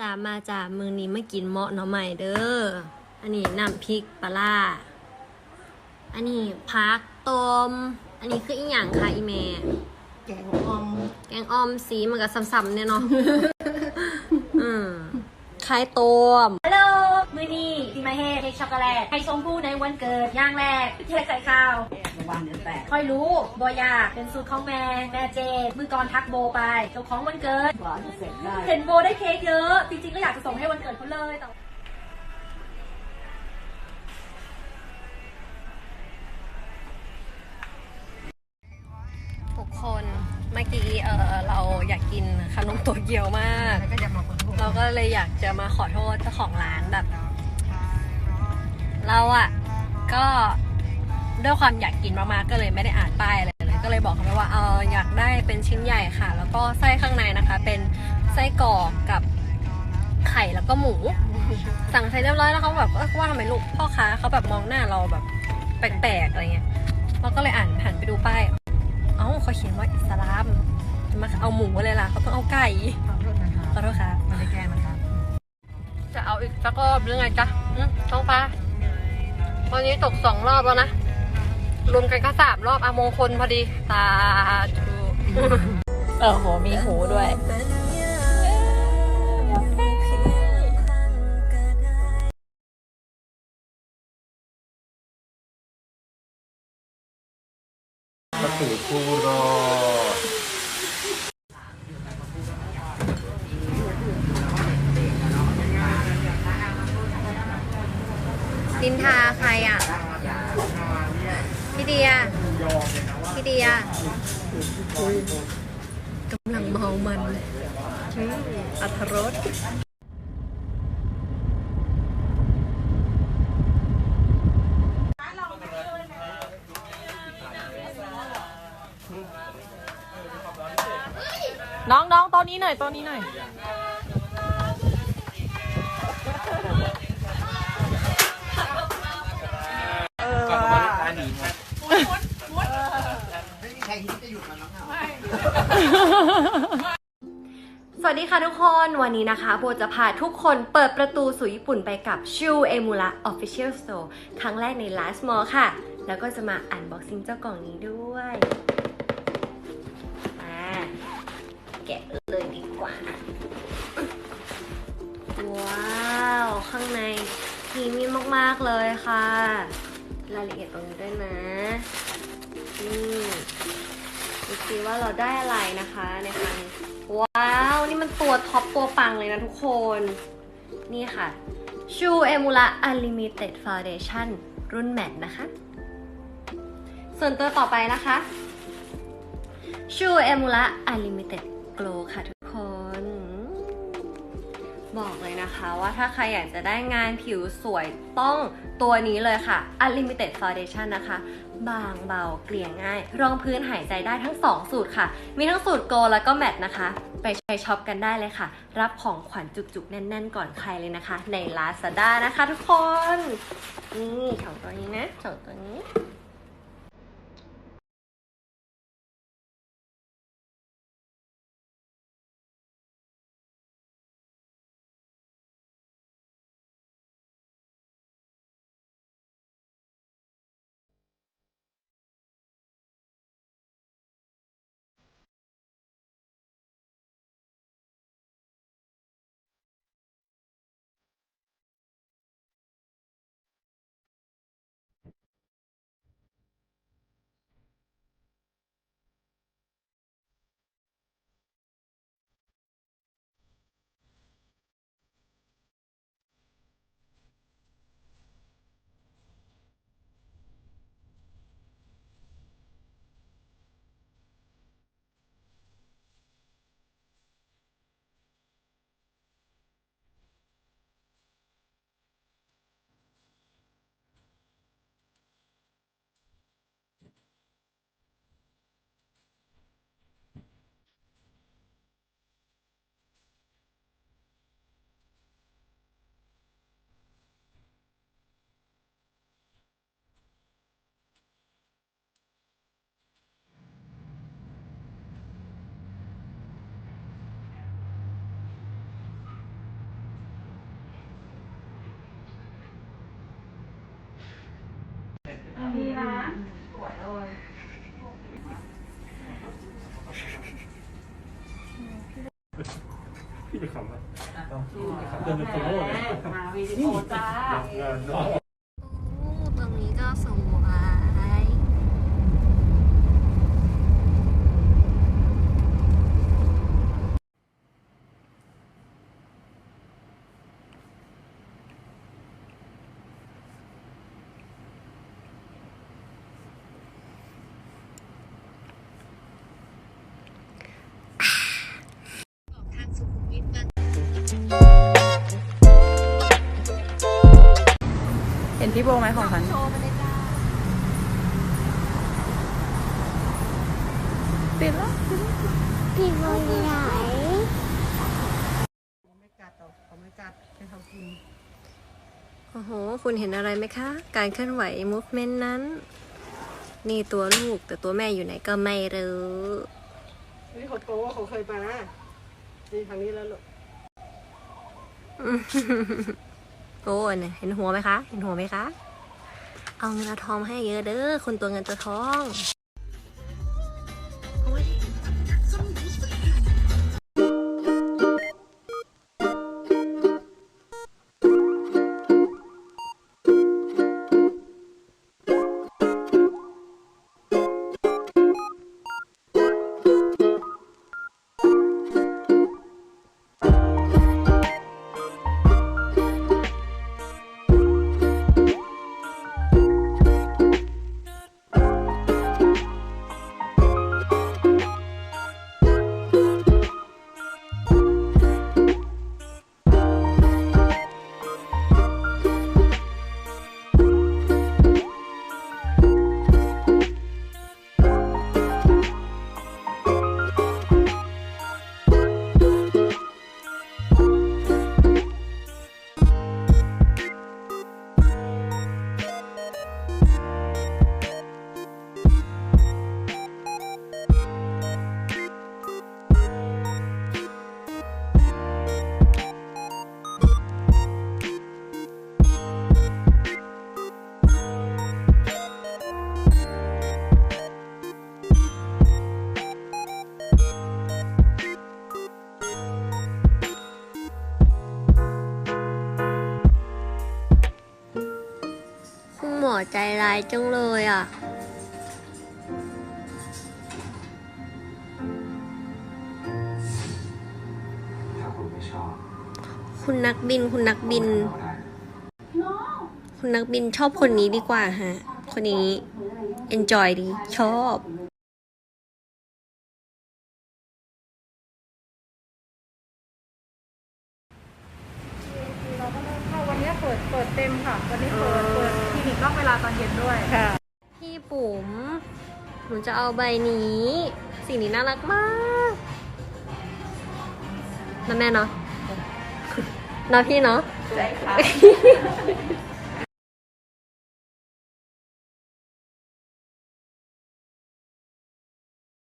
จ้ามาจ้ามือนี้มากินเหมาะหน่อใหม่เด้อ อันนี้น้ำพริกปลาร้าอันนี้พักต้ม อันนี้คืออีหยังคะอีเมแกงออมแกงอ้อมสีมันก็ซ้ำๆเนี่ยเนาะ อืมไข่ต้ม ฮัลโหล มือนี้พี่มาเฮเค้กช็อกโกแลตให้ชมพู่ในวันเกิดย่างแรกเทใส่ข้าว วันเดือนแปดค่อยรู้บอยาเป็นสูตรของแม่แม่เจดมือก่อนทักโบไปเจ้าของวันเกิดหวานเสร็จได้เห็นโบได้เค้กเยอะ จริงๆก็อยากจะส่งให้วันเกิดเขาเลยแต่ทุกคนเมื่อกี้เออเราอยากกินขนมตัวเกียวมาก แล้วก็จะมาคนทุกเราก็เลยอยากจะมาขอโทษเจ้าของร้านแบบ เราอะก็ ด้วยความอยากกินมากๆก็เลยไม่ได้อ่านป้ายอะไรเลยก็เลยบอกเขาไปว่าเอออยากได้เป็นชิ้นใหญ่ค่ะ แล้วก็ไส้ข้างในนะคะ เป็นไส้กรอกกับไข่แล้วก็หมู สั่งเสร็จเรียบร้อยแล้วเขาแบบเอ้ยว่าทำไมลูกพ่อค้าเขาแบบมองหน้าเราแบบแปลกๆอะไรเงี้ยเราก็เลยอ่านหันไปดูป้ายเอ้าเขาเขียนว่าอิสลามจะมาเอาหมูอะไรล่ะเขาต้องเอาไก่ขอโทษนะคะขอโทษค่ะไม่ได้แกล้งนะคะจะเอาอีกสักรอบหรือไงจ๊ะอืมต้องปะวันนี้ตกสองรอบแล้วนะ รวมกันก็สามรอบอะมงคลพอดีตาถูเออโห มีหูด้วยประตูคูรอนินทาใครอะพี่ เดีย พี่เดียกำลังเมามันอืมอัธรสน้องน้องตัวนี้หน่อยตัวนี้หน่อย เออ ก่อนมาลูกค้าหนีครับ สวัสดีค่ะทุกคนวันนี้นะคะโบจะพาทุกคนเปิดประตูสู่ญี่ปุ่นไปกับชูเอมูระ Official Store ครั้งแรกใน Last Mall ค่ะ แล้วก็จะมาอันบ็อกซิ่งเจ้ากล่องนี้ด้วยมาแกะเลยดีกว่า ว้าว ข้างในพรีเมียมมาก ๆ เลยค่ะ รายละเอียดตรงนี้ด้วยนะนี่ ดูสิว่าเราได้อะไรนะคะในครั้งนี้ว้าว นี่มันตัวท็อปตัวปังเลยนะทุกคน นี่ค่ะชูเอมูระ Unlimited Foundation รุ่นแมตต์นะคะ ส่วนตัวต่อไปนะคะชูเอมูระ Unlimited Glow ค่ะทุกคน บอกเลยนะคะว่าถ้าใครอยากจะได้งานผิวสวยต้องตัวนี้เลยค่ะ Unlimited Foundation นะคะ บางเบาเกลี่ยง่าย รองพื้นหายใจได้ทั้ง 2 สูตรค่ะ มีทั้งสูตรโกแล้วก็แมตต์นะคะ ไปใช้ช็อปกันได้เลยค่ะ รับของขวัญจุกๆ แน่นๆ ก่อนใครเลยนะคะ ใน Lazada นะคะทุกคน นี่สองตัวนี้นะสองตัวนี้ พี่จะขำอะเดินเป็นโซโล่เลยมาวิดีโอจ้า นพี่โบไหมของฉันติดแล้วพี่บอยไหนไม่กัดหรอกเขาไม่กัดให้เขากิน โอ้โห คุณเห็นอะไรไหมคะ การเคลื่อนไหว movement นั้น นี่ตัวลูกแต่ตัวแม่อยู่ไหนก็ไม่รู้นี่เขาโตเขาเคยมานี่ทางนี้แล้วลูก โอ้เนี่ยเห็นหัวไหมคะ เห็นหัวไหมคะ เอาเงินเอาทองมาให้เยอะเด้อคนตัวเงินตัวทองายจังเลยอะ ถ้าคุณไม่ชอบคุณนักบินคุณนักบินก็ได้คุณนักบินชอบคนนี้ดีกว่าฮะ คนนี้ enjoy ดี ชอบ เราก็เริ่มเข้าวันนี้เปิดเปิดเต็มค่ะ วันนี้เปิดเปิดคลิ นิกนอกเวลาตอนเย็นด้วย ค่ะ พี่ปุ๋ม หนูจะเอาใบนี้ สีนี้น่ารักมากนะแม่เนาะเนาะพี่เนาะใช่ค่ะ